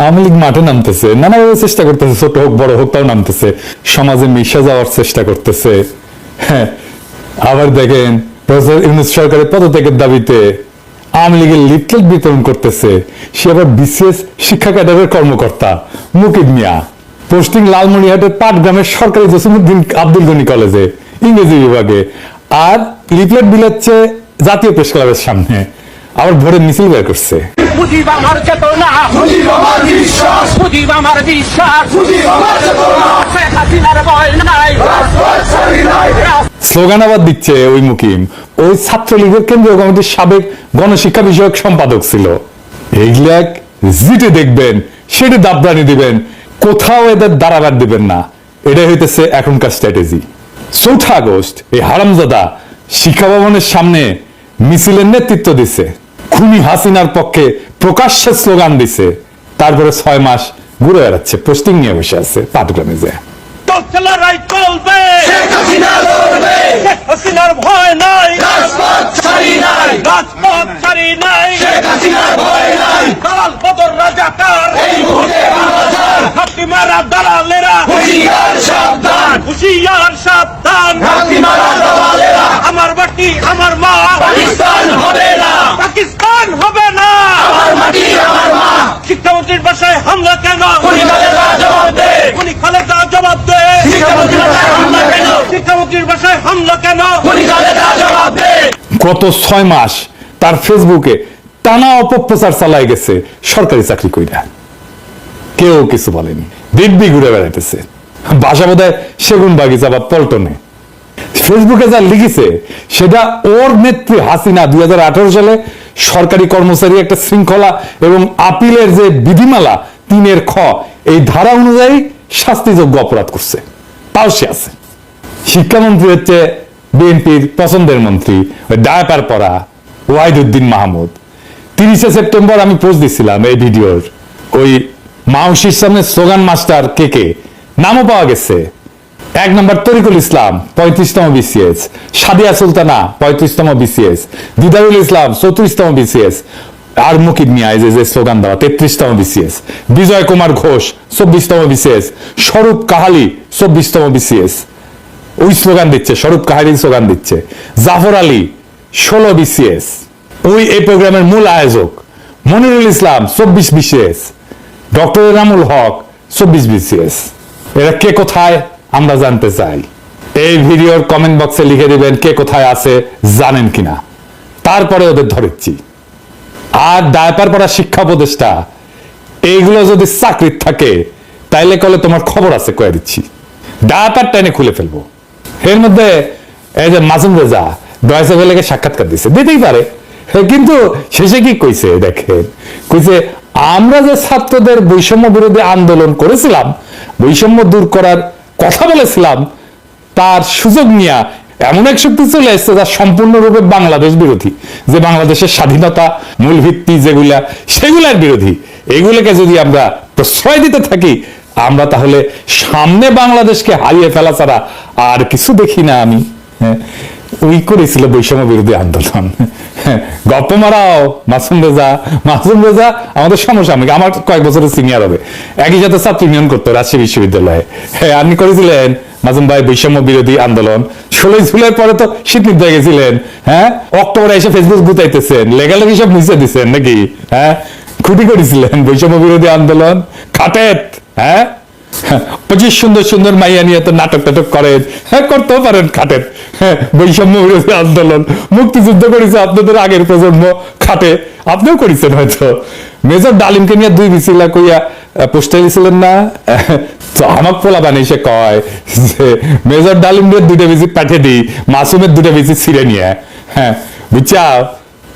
আওয়ামী লীগ মাঠে নামতেছে, নানাভাবে চেষ্টা করতেছে, ছোট হোক, বড় হোক, তাও নামতেছে। সমাজে মিশে যাওয়ার চেষ্টা করতেছে। হ্যাঁ আবার দেখেন, প্রফেসর ইউনুস সরকারের পদত্যাগের দাবিতে আওয়ামী লীগের লিফলেট বিতরণ করতেছে। সে আবার বিসিএস শিক্ষা ক্যাডারের কর্মকর্তা মুকিব মিয়া। পোস্টিং লালমনিরহাটের পাটগ্রামের সরকারি জসিমুদ্দিন আব্দুল গনি কলেজে, ইংরেজি বিভাগে। আর লিফলেট বিলাচ্ছে জাতীয় প্রেস ক্লাবের সামনে। আবার ভোরের মিছিল বের করছে। মুজিব আমার চেতনা। মুজিব আমার বিশ্বাস। মুজিব আমার বিশ্বাস। মুজিব আমার চেতনা। শেখ হাসিনার ভয় নাই। রাজপথ ছাড়ি নাই। স্লোগান আবার দিচ্ছে ওই মুকিম। ওই ছাত্রলীগের কেন্দ্রীয় কমিটির সাবেক গণশিক্ষা বিষয়ক সম্পাদক ছিল। এইগুলা জিটে দেখবেন সেটা দাবদানি দিবেন কোথাও এদের দাঁড়াবার দিবেন না। এটাই হইতেছে এখনকার স্ট্র্যাটেজি। চৌঠা আগস্ট এই হারামজাদা শিক্ষা ভবনের সামনে মিছিলের নেতৃত্ব দিছে। খুনি হাসিনার পক্ষে প্রকাশ্যে স্লোগান দিছে। তারপরে ছয় মাস ঘুরে বেড়াচ্ছে পোস্টিং নিয়ে বসে আছে পাটগ্রামে যায় চলছে লড়াই চলবে। শেখ হাসিনা লড়বে। শেখ হাসিনার ভয় নাই। রাজপথ ছাড়ি নাই। রাজপথ ছাড়ি নাই শেখ হাসিনার ভয় নাই দালাল বদর রাজাকার এই মুহূর্তে বাংলাদেশ হাতি মারা দালালেরা হুঁশিয়ার সাবধান হুশিয়ার সাবধান হাতি মারা দালালেরা আমার বাটি আমার মা পাকিস্তান হবে না পাকিস্তান হবে না আমার মাটি আমার মা শিক্ষামন্ত্রীর বাসায় হামলা কেন পরিবারেরা জবাব দে উনি খালেদা জবাব দে শিক্ষামন্ত্রীর বাসায় হামলা কেন শিক্ষামন্ত্রীর বাসায় হামলা কেন পরিবারেরা জবাব দে গত ছয় মাস তার ফেসবুকে টানা অপপ্রচার চালাই গেছে সরকারি চাকরি কইরা। কেউ কিছু বলেনি। দিব্যি ঘুরে বেড়াইতেছে। বাসা বোধ সেগুন বাগিচা বা পল্টনে। ফেসবুকে যা লিখেছে, সেটা ওর নেত্রী হাসিনা দুই হাজার আঠারো সালে সরকারি কর্মচারী একটা শৃঙ্খলা এবং আপিলের যে বিধিমালা, তিনের খ, এই ধারা অনুযায়ী শাস্তিযোগ্য অপরাধ করছে। তাও সে আছে। শিক্ষামন্ত্রী হচ্ছে বিএনপির পছন্দের মন্ত্রী, ওই ডায়াপার পরা ওয়াহিদুদ্দিন মাহমুদ। তিরিশে সেপ্টেম্বর আমি পোস্ট দিছিলাম এই ভিডিওর, ওই মাউসির সামনে স্লোগান মাস্টার কে কে, নামও পাওয়া গেছে। এক নম্বর তরিকুল ইসলাম, পঁয়ত্রিশতম বিসিএস। সাদিয়া সুলতানা, পঁয়ত্রিশতম বিসিএস। দিদারুল ইসলাম, চৌত্রিশতম বিসিএস। আর মুকিব মিয়া, এই যে স্লোগান দেওয়া, তেত্রিশতম বিসিএস। বিজয় কুমার ঘোষ, চব্বিশতম বিসিএস। স্বরূপ কাহালি, চব্বিশতম বিসিএস। ওই স্লোগান দিচ্ছে, স্বরূপ কাহারি স্লোগান দিচ্ছে। জাফর আলী, ষোলো বিসিএস ওই, এই প্রোগ্রামের মূল আয়োজক মনিরুল ইসলাম, চব্বিশ বিসিএস ডক্টর এনামুল হক, চব্বিশ বিসিএস এরা কে কোথায়, আমরা জানতে চাই। এই ভিডিওর কমেন্ট বক্সে লিখে দিবেন কে কোথায় আছে, জানেন কিনা। তারপরে ওদের ধরেছি। আর ডায়পার পড়া শিক্ষা উপদেষ্টা, এইগুলো যদি চাকরির থাকে, তাইলে কলে তোমার খবর আছে, কয়ে দিচ্ছি। ডায়াপার টাইনে খুলে ফেলব। এর মধ্যে এই যে মাসুম রেজা ডয়েসে ভেলেকে সাক্ষাৎকার দিছে। দিতেই পারে। কিন্তু শেষে কি কইছে, দেখেন। কইছে, আমরা যে ছাত্রদের বৈষম্য বিরোধী আন্দোলন করেছিলাম, বৈষম্য দূর করার কথা বলেছিলাম, তার সুযোগ নিয়ে এমন এক শক্তি চলে এসছে যা সম্পূর্ণরূপে বাংলাদেশ বিরোধী। যে বাংলাদেশের স্বাধীনতা মূল ভিত্তি যেগুলা, সেগুলার বিরোধী। এগুলোকে যদি আমরা প্রশ্রয় দিতে থাকি, আমরা তাহলে সামনে বাংলাদেশকে হারিয়ে ফেলা ছাড়া আর কিছু দেখি না আমি। হ্যাঁ, ওই করেছিল বৈষম্য বিরোধী আন্দোলন। হ্যাঁ, গপ্প মারাও মাসুম রেজা মাসুম রেজা আমাদের সমসাময়িক আমার কয়েক বছরের সিনিয়র হবে। একই সাথে ছাত্র ইউনিয়ন করতো রাজশাহী বিশ্ববিদ্যালয়ে। হ্যাঁ আপনি করেছিলেন মাজুম ভাই বৈষম্য বিরোধী আন্দোলন। ষোলোই জুলাই পরে তো শীত নিতে গেছিলেন। হ্যাঁ অক্টোবরে এসে ফেসবুক গুতাইতেছেন। লেগালেগি সব নিচে দিচ্ছেন নাকি? হ্যাঁ খুঁটি করেছিলেন বৈষম্য বিরোধী আন্দোলন। খাটেত হ্যাঁ পঁচিশ সুন্দর সুন্দর মাইয়া নিয়ে তো নাটক টাটক করেন হ্যাঁ করতেও পারেন খাটের। হ্যাঁ বৈষম্য বিরোধী আন্দোলন, মুক্তিযুদ্ধ করেছে আপনাদের আগের প্রজন্ম খাটে। আপনিও করেছেন হয়তো। মেজর ডালিমকে নিয়ে দুই মিছিলা কইয়া পোস্টে দিছিলেন না? তো আমাক পোলা বানিয়ে কয় যে, মেজর ডালিম দিয়ে দুইটা বেশি পাঠিয়ে দিই, মাসুমের দুটা বেশি ছিঁড়ে নিয়ে। হ্যাঁ বুঝছা?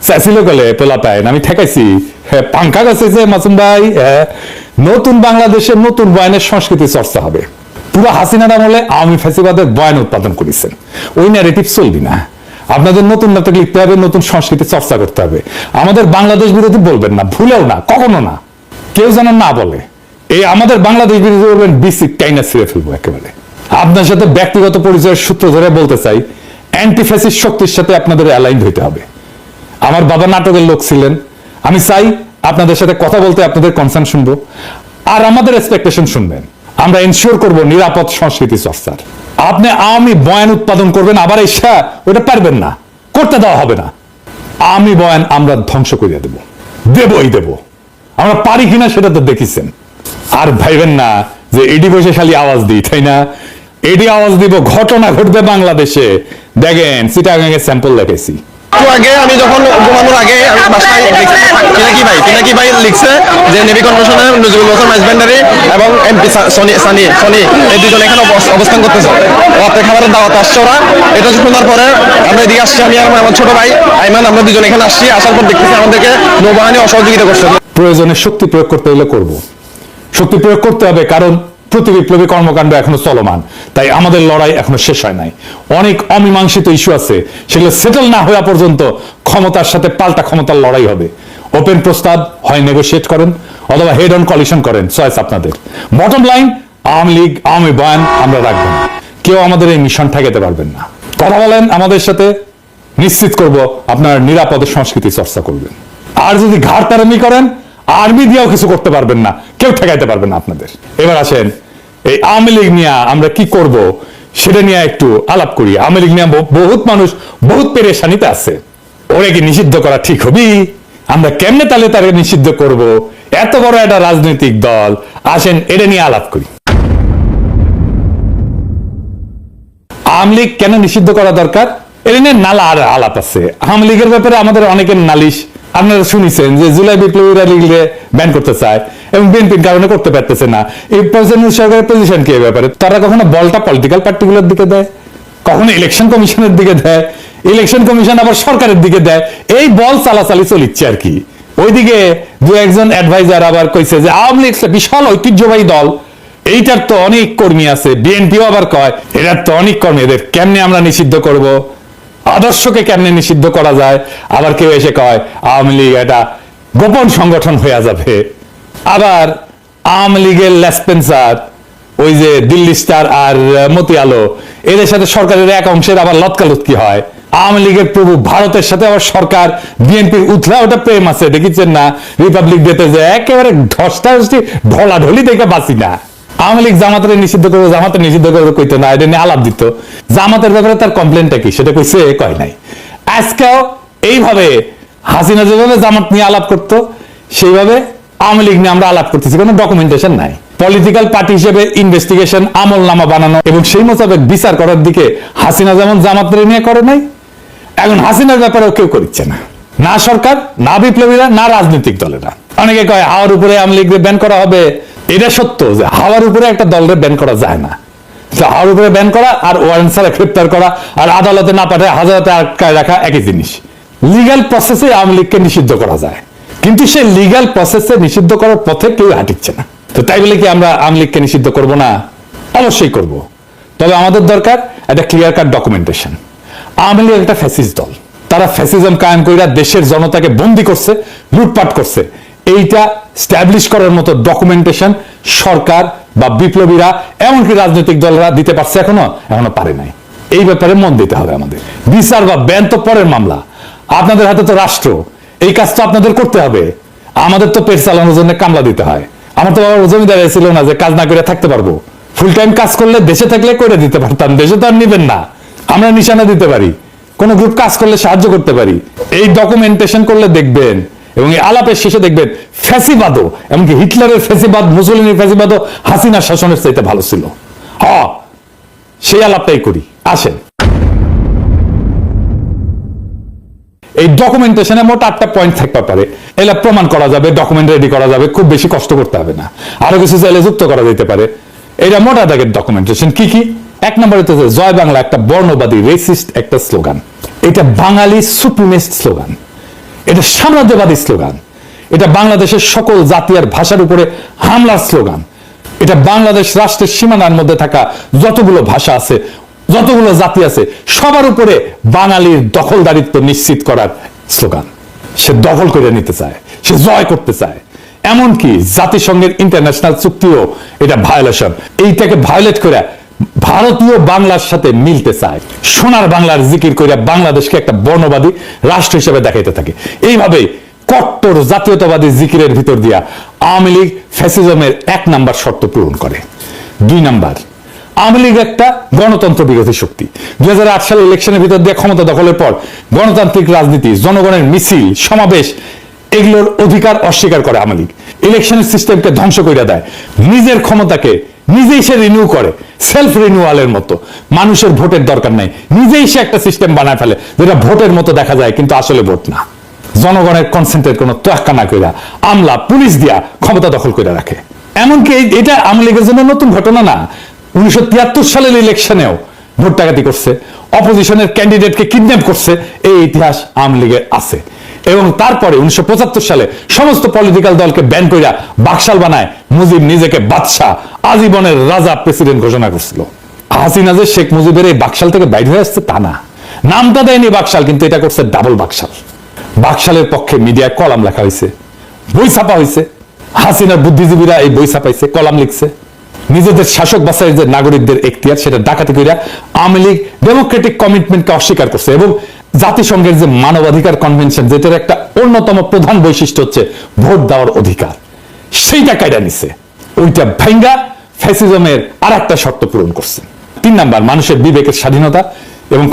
চাইছিল কলে পোলা পায় আমি ঠেকাইছি। হ্যাঁ পাঙ্খা গেছে মাসুম ভাই হ্যাঁ নতুন বাংলাদেশের নতুন বয়ানের সংস্কৃতি চর্চা হবে। পুরো হাসিনার আমলে আওয়ামী ফ্যাসিবাদের বয়ান উৎপাদন করেছেন। ওই ন্যারেটিভ চলবি না। আপনাদের নতুন নাটক লিখতে হবে, নতুন সংস্কৃতি চর্চা করতে হবে। আমাদের বাংলাদেশ বিরোধী বলবেন না, ভুলেও না, কখনো না। কেউ যেন না বলে। এই আমাদের বাংলাদেশ বিরোধী বলবেন, বিসি টাইনা ছিঁড়ে ফেলব একেবারে। আপনার সাথে ব্যক্তিগত পরিচয়ের সূত্র ধরে বলতে চাই অ্যান্টিফ্যাসিস শক্তির সাথে আপনাদের অ্যালাইন হইতে হবে। আমার বাবা নাটকের লোক ছিলেন। আমি চাই আপনাদের সাথে কথা বলতে আপনাদের কনসার্ন শুনব। আর আমাদের এক্সপেকটেশন শুনবেন। আমরা এনশিওর করব নিরাপদ সংস্কৃতি চর্চার। আপনি আওয়ামী বয়ান উৎপাদন করবেন, আবার এসা ওটা পারবেন না। করতে দেওয়া হবে না। আমি বয়ান আমরা ধ্বংস করিয়া দেব। দেবই দেব। আমরা পারি কিনা সেটা তো দেখিছেন। আর ভাইবেন না যে এডি বসে খালি আওয়াজ দিই, তাই না? এডি আওয়াজ দিব, ঘটনা ঘটবে বাংলাদেশে। দেখেন সিটাগাঙ্গে স্যাম্পল দেখেছি একটু আগে আমি যখন ঘুমানোর আগে আমি বাসায় দেখছি পিনাকি ভাই? পিনাকি ভাই লিখছে? যে নেভি কর্পোরেশনে নজরুল হোসেন মাইজবেন্ডারি এবং এমপি সনি সানি সনি এই দুজন এখানে অবস্থান করতেছে। রাতে খাবারের দাওয়াত আসছে ওরা। এটা শোনার পরে আমরা এদিকে আসছি আমি আর আমার ছোট ভাই আইমান আমরা দুজন এখানে আসছি। আসার পর দেখতেছি আমাদেরকে নৌবাহিনী অসহযোগিতা করছে। প্রয়োজনে শক্তি প্রয়োগ করতে হলে করব। শক্তি প্রয়োগ করতে হবে কারণ প্রতি বিপ্লবী কর্মকাণ্ড এখনও চলমান। তাই আমাদের লড়াই এখনও শেষ হয় নাই। অনেক অমীমাংসিত ইস্যু আছে, সেগুলো সেটেল না হওয়া পর্যন্ত ক্ষমতার সাথে পাল্টা ক্ষমতার লড়াই হবে। ওপেন প্রস্তাব হয় নেগোশিয়েট করেন, অথবা হেড অন কলিশন করেন চয়েস আপনাদের। বটম লাইন আওয়ামী লীগ, আওয়ামী বয়ান আমরা রাখব না। কেউ আমাদের এই মিশন ঠেকাতে পারবেন না। কথা বলেন আমাদের সাথে, নিশ্চিত করব আপনার নিরাপদে সংস্কৃতি চর্চা করবেন। আর যদি ঘাড় তারামি করেন আর্মি দিয়েও কিছু করতে পারবেন না, কেউ ঠেকাইতে পারবেন না আপনাদের। এবার আসেন এই আওয়ামী লীগ নিয়ে আমরা কি করব সেটা নিয়ে একটু আলাপ করি। আওয়ামী লীগ নিয়ে বহু- বহুত মানুষ বহুত পেরেশানিতে আছে। ওরে কি নিষিদ্ধ করা ঠিক হবি? আমরা কেমনে তাহলে তাকে নিষিদ্ধ করব? এত বড় একটা রাজনৈতিক দল। আসেন, এটা নিয়ে আলাপ করি। আওয়ামী লীগ কেন নিষিদ্ধ করা দরকার? এটা নিয়ে নালা আর আলাপ আছে। আওয়ামী লীগের ব্যাপারে আমাদের অনেকের নালিশ। আপনারা শুনেছেন যে জুলাই বিপ্লবীরা লিগলে ব্যান করতে চায়। এবং বিএনপির কারণে করতে পারতেছে না। এই প্রেসিডেন্ট সরকারের পজিশন কি ব্যাপারে? তারা কখনো বলটা পলিটিক্যাল পার্টিগুলোর দিকে দেয়? কখনো ইলেকশন কমিশনের দিকে দেয়? ইলেকশন কমিশন আবার সরকারের দিকে দেয়? এই বল চালাচালি চলিচ্ছে আর কি। ওইদিকে দু একজন অ্যাডভাইজার আবার কইছে যে আওয়ামী লীগ বিশাল ঐতিহ্যবাহী দল। এইটার তো অনেক কর্মী আছে। বিএনপিও আবার কয়, এটার তো অনেক কর্মী। এদের কেমনে আমরা নিষিদ্ধ করব? আদর্শকে কেমনে নিষিদ্ধ করা যায়? আবার কেউ এসে কয়, আওয়ামী লীগ এটা গোপন সংগঠন হয়ে যাবে। আবার আওয়ামী লীগের লেসপেন্সার ওই যে দিল্লি স্টার আর মতি আলো, এদের সাথে সরকারের এক অংশের আবার লতকালুতকি হয়। আওয়ামী লীগের প্রভু ভারতের সাথে আবার সরকার, বিএনপির উথলা ওটা প্রেম আছে, দেখেছেন না? রিপাবলিক ডেতে যে একেবারে ধস্তা ঢলা ঢলি দেখে বাঁচি না। আওয়ামী লীগ জামাতের নিষিদ্ধ করব জামাতে নিষিদ্ধ করব কইতো না, এটা নিয়ে আলাপ দিত। জামাতের ব্যাপারে তার কমপ্লেনটা কি, সেটা কইছে কয় নাই। আজকেও এইভাবে হাসিনা যেভাবে জামাত নিয়ে আলাপ করতো, সেইভাবে আওয়ামী লীগ নিয়ে আমরা আলাপ করতেছি, কোনো ডকুমেন্টেশন নাই। পলিটিক্যাল পার্টি হিসেবে ইনভেস্টিগেশন আমল নামা বানানো এবং সেই মোতাবেক বিচার করার দিকে হাসিনা যেমন জামাতের নিয়ে করে নাই, এখন হাসিনার ব্যাপারেও কেউ করছে না। না সরকার, না বিপ্লবীরা, না রাজনৈতিক দলেরা। অনেকে কয়, হাওয়ার উপরে আওয়ামী লীগ ব্যান করা হবে। এটা সত্য যে হাওয়ার উপরে একটা দলের ব্যান করা যায় না। হাওয়ার উপরে ব্যান করা আর ওয়ারেন্ট ছাড়া গ্রেপ্তার করা আর আদালতে না পাঠায়, হাজারতে আটকায় রাখা একই জিনিস। লিগাল প্রসেসে আওয়ামী লীগকে নিষিদ্ধ করা যায়। কিন্তু সেই লিগাল প্রসেসে নিষিদ্ধ করার পথে কেউ হাঁটিচ্ছে না। তো তাই বলে কি আমরা আওয়ামী লীগকে নিষিদ্ধ করব না? অবশ্যই করব। তবে আমাদের দরকার একটা clear cut documentation Awami League একটা ফ্যাসিস্ট দল। তারা ফ্যাসিজম কায়েম কইরা দেশের জনতাকে বন্দি করছে, লুটপাট করছে। এইটা স্ট্যাবলিশ করার মতো ডকুমেন্টেশন সরকার বা বিপ্লবীরা, এমনকি রাজনৈতিক দলরা দিতে পারছে এখনও এখনও পারে নাই। এই ব্যাপারে মন দিতে হবে আমাদের। বিচার বা ব্যান পরের মামলা। আপনাদের হাতে তো রাষ্ট্র। এই কাজ তো আপনাদের করতে হবে। আমাদের তো পেট চালানোর জন্য কামলা দিতে হয়। আমার তো বাবার জমিদার ছিল না যে কাজ না করে থাকতে পারব। ফুল টাইম কাজ করলে দেশে থাকলে করে দিতে পারতাম, দেশে তো আর নিবেন না। আমরা নিশানা দিতে পারি। কোন গ্রুপ কাজ করলে সাহায্য করতে পারি। এই ডকুমেন্টেশন করলে দেখবেন এবং এই আলাপের শেষে দেখবেন ফ্যাসিবাদও, এমনকি হিটলারের ফ্যাসিবাদ মুসলিনের ফ্যাসিবাদও হাসিনা শাসনের চাইতে ভালো ছিল। হ, সেই আলাপটাই করি। আসেন। এই ডকুমেন্টেশনে মোট আটটা পয়েন্ট থাকতে পারে। এগুলা প্রমাণ করা যাবে ডকুমেন্ট রেডি করা যাবে, খুব বেশি কষ্ট করতে হবে না। আরও কিছু চাইলে যুক্ত করা যেতে পারে। এটা মোটা দাগের ডকুমেন্টেশন কি কি? এক নম্বরে তো জয় বাংলা একটা বর্ণবাদী রেসিস্ট একটা স্লোগান এটা বাঙালি সুপ্রিমেস্ট স্লোগান এটা সাম্রাজ্যবাদী স্লোগান এটা বাংলাদেশের সকল জাতি আর ভাষার উপরে হামলার স্লোগান এটা বাংলাদেশ রাষ্ট্রের সীমানার মধ্যে থাকা যতগুলো ভাষা আছে যতগুলো জাতি আছে, সবার উপরে বাঙালির দখলদারিত্ব নিশ্চিত করার স্লোগান। সে দখল করে নিতে চায়, সে জয় করতে চায়। এমনকি জাতিসংঘের ইন্টারন্যাশনাল চুক্তিও এটা ভায়োলেশন এইটাকে ভায়োলেট করে ভারতীয় বাংলার সাথে মিলতে চায়। সোনার বাংলার জিকির করে বাংলাদেশকে একটা বর্ণবাদী রাষ্ট্র হিসেবে দেখাইতে থাকে। এইভাবে কট্টর জাতীয়তাবাদী জিকিরের ভিতর দিয়া আওয়ামী লীগ ফ্যাসিজমের এক নাম্বার শর্ত পূরণ করে। দুই নাম্বার আওয়ামী লীগ একটা গণতন্ত্র বিরোধী শক্তি। দুই সালে ইলেকশনের ভিতর দিয়ে ক্ষমতা দখলের পর গণতান্ত্রিক রাজনীতি, জনগণের মিছিল, সমাবেশ, এগুলোর অধিকার অস্বীকার করে আওয়ামী লীগ। ইলেকশনের সিস্টেমকে ধ্বংস করে দেয়। নিজের ক্ষমতাকে নিজেই সে রিনিউ করে সেলফ রিনিউয়ালের মতো। মানুষের ভোটের দরকার নাই। নিজেই সে একটা সিস্টেম বানায় ফেলে, যেটা ভোটের মতো দেখা যায়, কিন্তু আসলে ভোট না। জনগণের কনসেন্ট্রেট কোনো তোয়াক্কা না কইরা আমলা, পুলিশ দিয়া ক্ষমতা দখল করে রাখে। এমনকি এটা আওয়ামী লীগের জন্য নতুন ঘটনা না। উনিশশো তিয়াত্তর সালের ইলেকশনেও ভোট ডাকাতি করছে। অপোজিশনের ক্যান্ডিডেটকে কিডন্যাপ করছে। এই ইতিহাস আওয়ামী লীগের আছে। এবং তারপরে উনিশশো সালে সমস্ত পলিটিক্যাল দলকে ব্যান কইরা বাকশাল বানায় মুজিব নিজেকে বাদশাহ, আজীবনের রাজা প্রেসিডেন্ট ঘোষণা করছিল। হাসিনা যে শেখ মুজিবের এই বাকশাল থেকে বাইরে হয়ে আসছে তা না। নামটা দেয়নি বাকশাল, কিন্তু এটা করছে ডাবল বাকশাল। বাকশালের পক্ষে মিডিয়ায় কলাম লেখা হয়েছে বই ছাপা হয়েছে হাসিনার বুদ্ধিজীবীরা এই বই ছাপাইছে, কলাম লিখছে। নিজেদের শাসক যে নাগরিকদের এখতিয়ার, সেটা ডাকাতি করিয়া আওয়ামী লীগ ডেমোক্রেটিক কমিটমেন্টকে অস্বীকার করছে এবং জাতিসংঘের যে মানবাধিকার কনভেনশন যেটার একটা অন্যতম প্রধান বৈশিষ্ট্য হচ্ছে ভোট দেওয়ার অধিকার, সেইটা কায়দা নিছে। ওইটা ভেঙ্গা ফ্যাসিজমের আর একটা শর্ত পূরণ করছে। তিন নাম্বার, মানুষের বিবেকের স্বাধীনতা এবং